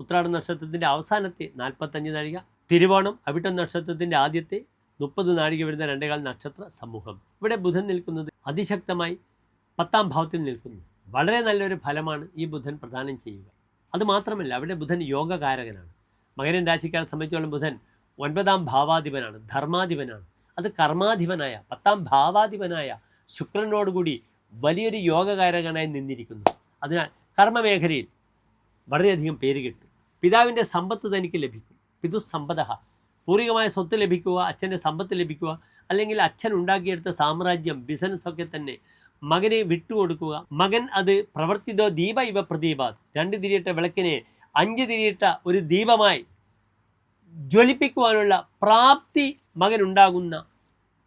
ഉത്രാട നക്ഷത്രത്തിന്റെ അവസാനത്തെ നാൽപ്പത്തഞ്ച് നാഴിക തിരുവോണം അവിട്ടം നക്ഷത്രത്തിന്റെ ആദ്യത്തെ മുപ്പത് നാഴിക വരുന്ന രണ്ടേകാൽ നക്ഷത്ര സമൂഹം. ഇവിടെ ബുധൻ നിൽക്കുന്നത് അതിശക്തമായി പത്താം ഭാവത്തിൽ നിൽക്കുന്നു. വളരെ നല്ലൊരു ഫലമാണ് ഈ ബുധൻ പ്രദാനം ചെയ്യുക. അതുമാത്രമല്ല അവിടെ ബുധൻ യോഗകാരകനാണ്. മകരൻ രാശിക്കാരെ സംബന്ധിച്ചോളം ബുധൻ ഒൻപതാം ഭാവാധിപനാണ് ധർമാധിപനാണ്. അത് കർമാധിപനായ പത്താം ഭാവാധിപനായ ശുക്രനോടുകൂടി വലിയൊരു യോഗകാരകനായി നിന്നിരിക്കുന്നു. അതിനാൽ കർമ്മമേഖലയിൽ വളരെയധികം പേര് കിട്ടും. പിതാവിന്റെ സമ്പത്ത് തനിക്ക് ലഭിക്കും. പിതുസമ്പത പൂർവികമായ സ്വത്ത് ലഭിക്കുക അച്ഛന്റെ സമ്പത്ത് ലഭിക്കുക അല്ലെങ്കിൽ അച്ഛൻ ഉണ്ടാക്കിയെടുത്ത സാമ്രാജ്യം ബിസിനസ്സൊക്കെ തന്നെ മകനെ വിട്ടുകൊടുക്കുക. മകൻ അത് പ്രവർത്തിതോ ദീപ ഇവ പ്രദീപ രണ്ട് തിരിയിട്ട വിളക്കിനെ അഞ്ച് തിരിയിട്ട ഒരു ദീപമായി ജ്വലിപ്പിക്കുവാനുള്ള പ്രാപ്തി മകനുണ്ടാകുന്ന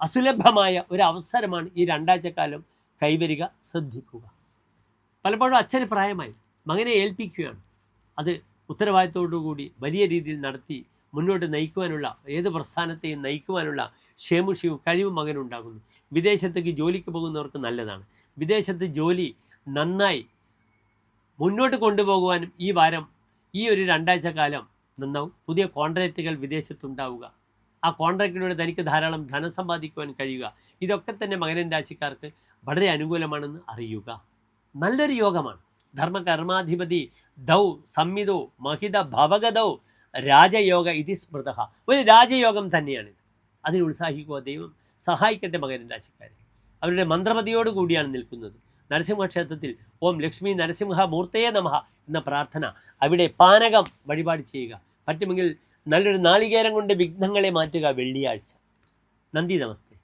അസുലഭമായ ഒരു അവസരമാണ് ഈ രണ്ടാഴ്ചക്കാലം കൈവരിക ശ്രദ്ധിക്കുക. പലപ്പോഴും അച്ഛന് പ്രായമായി. മകനെ ഏൽപ്പിക്കുകയാണ്. അത് ഉത്തരവാദിത്തോടുകൂടി വലിയ രീതിയിൽ നടത്തി മുന്നോട്ട് നയിക്കുവാനുള്ള ഏത് പ്രസ്ഥാനത്തെയും നയിക്കുവാനുള്ള ക്ഷേമുഷിയും കഴിവും മകനുണ്ടാകുന്നു വിദേശത്തേക്ക് ജോലിക്ക് പോകുന്നവർക്ക് നല്ലതാണ്. വിദേശത്ത് ജോലി നന്നായി മുന്നോട്ട് കൊണ്ടുപോകുവാനും ഈ വാരം ഈ ഒരു രണ്ടാഴ്ച കാലം നന്നാവും. പുതിയ കോൺട്രാക്റ്റുകൾ വിദേശത്തുണ്ടാവുക. ആ കോൺട്രാക്റ്റിലൂടെ തനിക്ക് ധാരാളം ധനം സമ്പാദിക്കുവാൻ കഴിയുക. ഇതൊക്കെ തന്നെ മകനൻ രാശിക്കാർക്ക് വളരെ അനുകൂലമാണെന്ന് അറിയുക. നല്ലൊരു യോഗമാണ്. ധർമ്മകർമാധിപതി ദൗ സംമിതു മഹിത ഭവഗതൗ രാജയോഗ ഇതി സ്മൃത. ഒരു രാജയോഗം തന്നെയാണിത്. അതിനെ ഉത്സാഹിക്കുക ദൈവം സഹായിക്കട്ടെ മകൻ രാശിക്കാരെ അവരുടെ മന്ത്രപതിയോട് കൂടിയാണ് നിൽക്കുന്നത്. നരസിംഹ ക്ഷേത്രത്തിൽ ഓം ലക്ഷ്മി നരസിംഹ മൂർത്തയെ നമഹ എന്ന പ്രാർത്ഥന അവിടെ പാനകം വഴിപാട് ചെയ്യുക. പറ്റുമെങ്കിൽ നല്ലൊരു നാളികേരം കൊണ്ട് വിഘ്നങ്ങളെ മാറ്റുക വെള്ളിയാഴ്ച. നന്ദി നമസ്തേ.